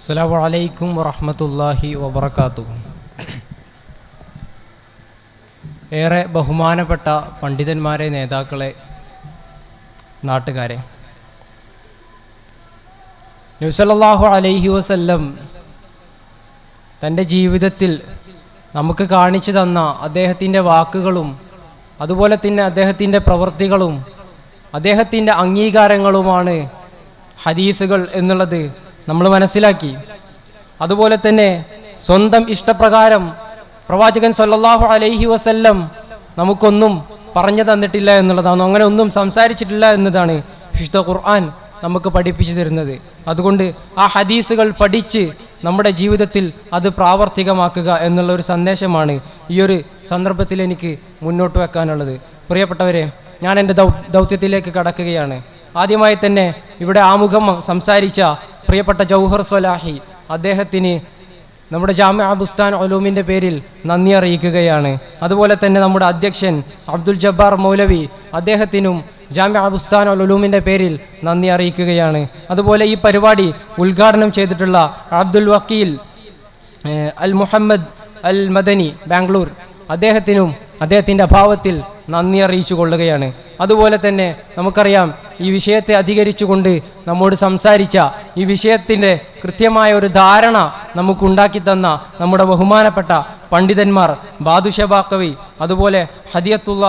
അസ്സാം വലൈക്കും വറഹമത്തല്ലാഹി വബർക്കാത്തു ഏറെ ബഹുമാനപ്പെട്ട പണ്ഡിതന്മാരെ നേതാക്കളെ നാട്ടുകാരെ. നബ്സല്ലാഹു അലൈഹി വസല്ലം തന്റെ ജീവിതത്തിൽ നമുക്ക് കാണിച്ചു തന്ന അദ്ദേഹത്തിന്റെ വാക്കുകളും അതുപോലെ തന്നെ അദ്ദേഹത്തിന്റെ പ്രവൃത്തികളും അദ്ദേഹത്തിന്റെ അംഗീകാരങ്ങളുമാണ് ഹദീസുകൾ എന്നുള്ളത് നമ്മൾ മനസ്സിലാക്കി. അതുപോലെ തന്നെ സ്വന്തം ഇഷ്ടപ്രകാരം പ്രവാചകൻ സൊല്ലാഹു അലൈഹി വസല്ലം നമുക്കൊന്നും പറഞ്ഞു തന്നിട്ടില്ല എന്നുള്ളതാണ്. അങ്ങനെ ഒന്നും സംസാരിച്ചിട്ടില്ല എന്നതാണ് വിശുദ്ധ ഖുർആൻ നമുക്ക് പഠിപ്പിച്ചു തരുന്നത്. അതുകൊണ്ട് ആ ഹദീസുകൾ പഠിച്ച് നമ്മുടെ ജീവിതത്തിൽ അത് പ്രാവർത്തികമാക്കുക എന്നുള്ള ഒരു സന്ദേശമാണ് ഈ ഒരു സന്ദർഭത്തിൽ എനിക്ക് മുന്നോട്ട് വെക്കാനുള്ളത്. പ്രിയപ്പെട്ടവരെ ഞാൻ എന്റെ ദൗത്യത്തിലേക്ക് കടക്കുകയാണ്. ആദ്യമായി തന്നെ ഇവിടെ ആമുഖം സംസാരിച്ച പ്രിയപ്പെട്ട ജൗഹർ സ്വലാഹി അദ്ദേഹത്തിന് നമ്മുടെ ജാമ്യ ബുസ്താൻ ഒലൂമിന്റെ പേരിൽ നന്ദി അറിയിക്കുകയാണ്. അതുപോലെ തന്നെ നമ്മുടെ അധ്യക്ഷൻ അബ്ദുൽ ജബ്ബാർ മൗലവി അദ്ദേഹത്തിനും ജാമ്യ ബുസ്താൻ ഒലൂമിന്റെ പേരിൽ നന്ദി അറിയിക്കുകയാണ്. അതുപോലെ ഈ പരിപാടി ഉദ്ഘാടനം ചെയ്തിട്ടുള്ള അബ്ദുൽ വക്കീൽ അൽ മുഹമ്മദ് അൽ മദനി ബാംഗ്ലൂർ അദ്ദേഹത്തിനും അദ്ദേഹത്തിന്റെ അഭാവത്തിൽ നന്ദി അറിയിച്ചു കൊള്ളുകയാണ്. അതുപോലെ തന്നെ നമുക്കറിയാം ഈ വിഷയത്തെ അധികരിച്ചുകൊണ്ട് നമ്മോട് സംസാരിച്ച ഈ വിഷയത്തിന്റെ കൃത്യമായ ഒരു ധാരണ നമുക്കുണ്ടാക്കി തന്ന നമ്മുടെ ബഹുമാനപ്പെട്ട പണ്ഡിതന്മാർ ബാദുഷബാക്കവി അതുപോലെ ഹദിയത്തുള്ള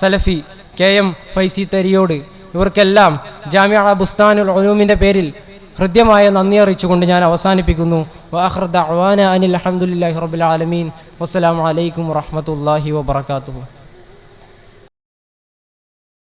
സലഫി കെ എം ഫൈസി തരിയോട്. ഇവർക്കെല്ലാം ജാമ്യ ബുസ്താനുൽ ഒലൂമിന്റെ പേരിൽ ഹൃദ്യമായ നന്ദി അറിയിച്ചുകൊണ്ട് ഞാൻ അവസാനിപ്പിക്കുന്നു. വാഹൃദ അവാന അനിൽ അഹമ്മദുല്ലാഹി റബുലാലമീൻ വസ്സലാമലൈക്കും വാഹമത്തല്ലാഹി വാത്തു